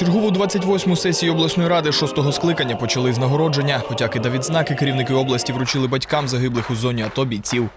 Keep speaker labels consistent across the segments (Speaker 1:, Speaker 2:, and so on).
Speaker 1: Чергову 28-му сесію обласної ради шостого скликання почали з нагородження. Потяки та відзнаки керівники області вручили батькам загиблих у зоні АТО бійців.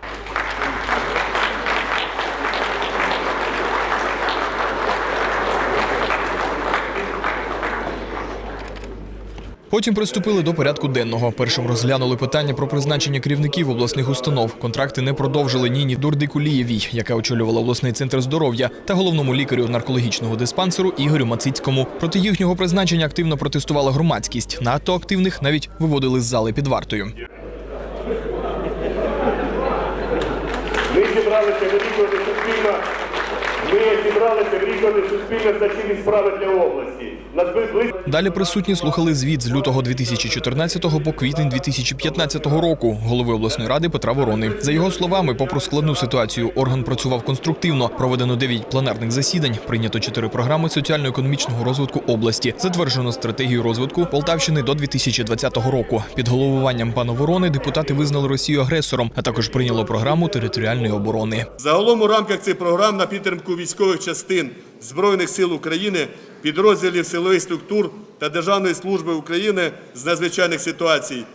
Speaker 1: Потім приступили до порядку денного. Першим розглянули питання про призначення керівників обласних установ. Контракти не продовжили Ніні Дурдикулієвій, яка очолювала обласний центр здоров'я, та головному лікарю наркологічного диспансеру Ігорю Мацицькому. Проти їхнього призначення активно протестувала громадськість. Надто активних навіть виводили з зали під вартою.
Speaker 2: Ми зібралися суспільно. Ми зібралися вирішувати суспільно значимі справи для області.
Speaker 1: Далі присутні слухали звіт з лютого 2014 по квітень 2015 року голови обласної ради Петра Ворони. За його словами, попри складну ситуацію, орган працював конструктивно. Проведено 9 пленарних засідань, прийнято 4 програми соціально-економічного розвитку області, затверджено стратегію розвитку Полтавщини до 2020 року. Під головуванням пана Ворони депутати визнали Росію агресором, а також прийняло програму територіальної оборони.
Speaker 3: Загалом у рамках цих програм на підтримку військових частин Збройних сил України, підрозділів силових структур та Державної служби України з надзвичайних ситуацій,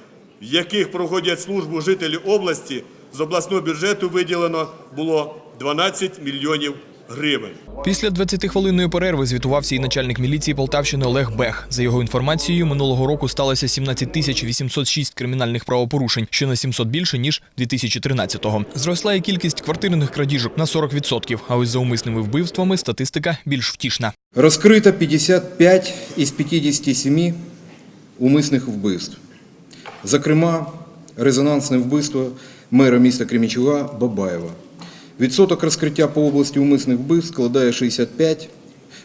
Speaker 3: в яких проходять службу жителі області, з обласного бюджету виділено було 12 мільйонів гривень.
Speaker 1: Після 20-хвилинної перерви звітувався і начальник міліції Полтавщини Олег Бех. За його інформацією, минулого року сталося 17 тисяч 806 кримінальних правопорушень, що на 700 більше ніж 2013-го. Зросла і кількість квартирних крадіжок на 40%, А ось за умисними вбивствами статистика більш втішна.
Speaker 4: Розкрито 55 із 57 умисних вбивств. Зокрема, резонансне вбивство мера міста Кремічуга Бабаєва. Відсоток розкриття по області умисних вбивств складає 65,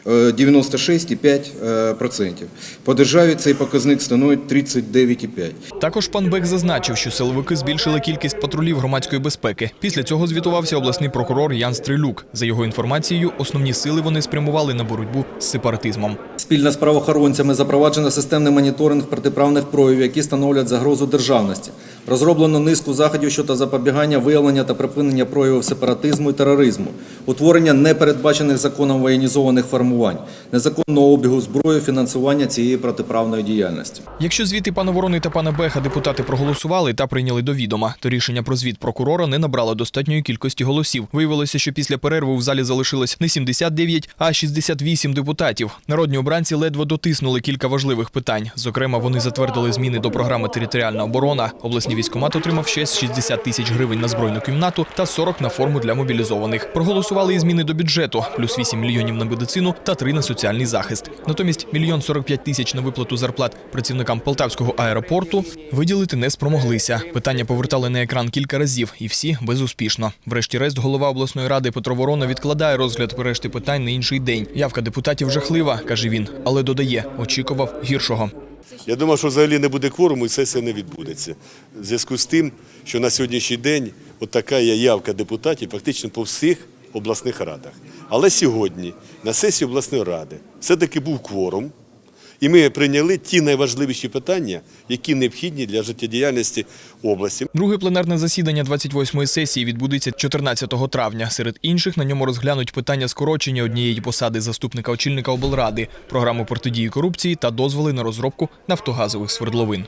Speaker 4: е, 96,5%. По державі цей показник становить 39,5%.
Speaker 1: Також пан Бек зазначив, що силовики збільшили кількість патрулів громадської безпеки. Після цього звітувався обласний прокурор Ян Стрилюк. За його інформацією, основні сили вони спрямували на боротьбу з сепаратизмом.
Speaker 5: Спільно з правоохоронцями запроваджено системний моніторинг протиправних проявів, які становлять загрозу державності. Розроблено низку заходів щодо запобігання, виявлення та припинення проявів сепаратизму і тероризму, утворення непередбачених законом воєнізованих формувань, незаконного обігу зброї, фінансування цієї протиправної діяльності.
Speaker 1: Якщо звіти пана Ворони та пана Беха депутати проголосували та прийняли до відома, то рішення про звіт прокурора не набрало достатньої кількості голосів. Виявилося, що після перерви в залі залишилось не 79, а 68 депутатів. Народні обранці ледве дотиснули кілька важливих питань. Зокрема, вони затвердили зміни до програми Територіальна оборона. Обласний військомат отримав ще 60 тисяч гривень на збройну кімнату та 40 на форму для мобілізованих. Проголосували і зміни до бюджету, плюс 8 мільйонів на медицину та 3 на соціальний захист. Натомість мільйон 45 тисяч на виплату зарплат працівникам Полтавського аеропорту виділити не спромоглися. Питання повертали на екран кілька разів, і всі безуспішно. Врешті-решт, голова обласної ради Петро Ворона відкладає розгляд решти питань на інший день. Явка депутатів жахлива, каже він, але додає, очікував гіршого.
Speaker 3: Я думав, що взагалі не буде кворуму і сесія не відбудеться. В зв'язку з тим, що на сьогоднішній день от така є явка депутатів фактично по всіх обласних радах. Але сьогодні на сесії обласної ради все-таки був кворум, і ми прийняли ті найважливіші питання, які необхідні для життєдіяльності області.
Speaker 1: Друге пленарне засідання 28-ї сесії відбудеться 14 травня. Серед інших на ньому розглянуть питання скорочення однієї посади заступника очільника облради, програму протидії корупції та дозволи на розробку нафтогазових свердловин.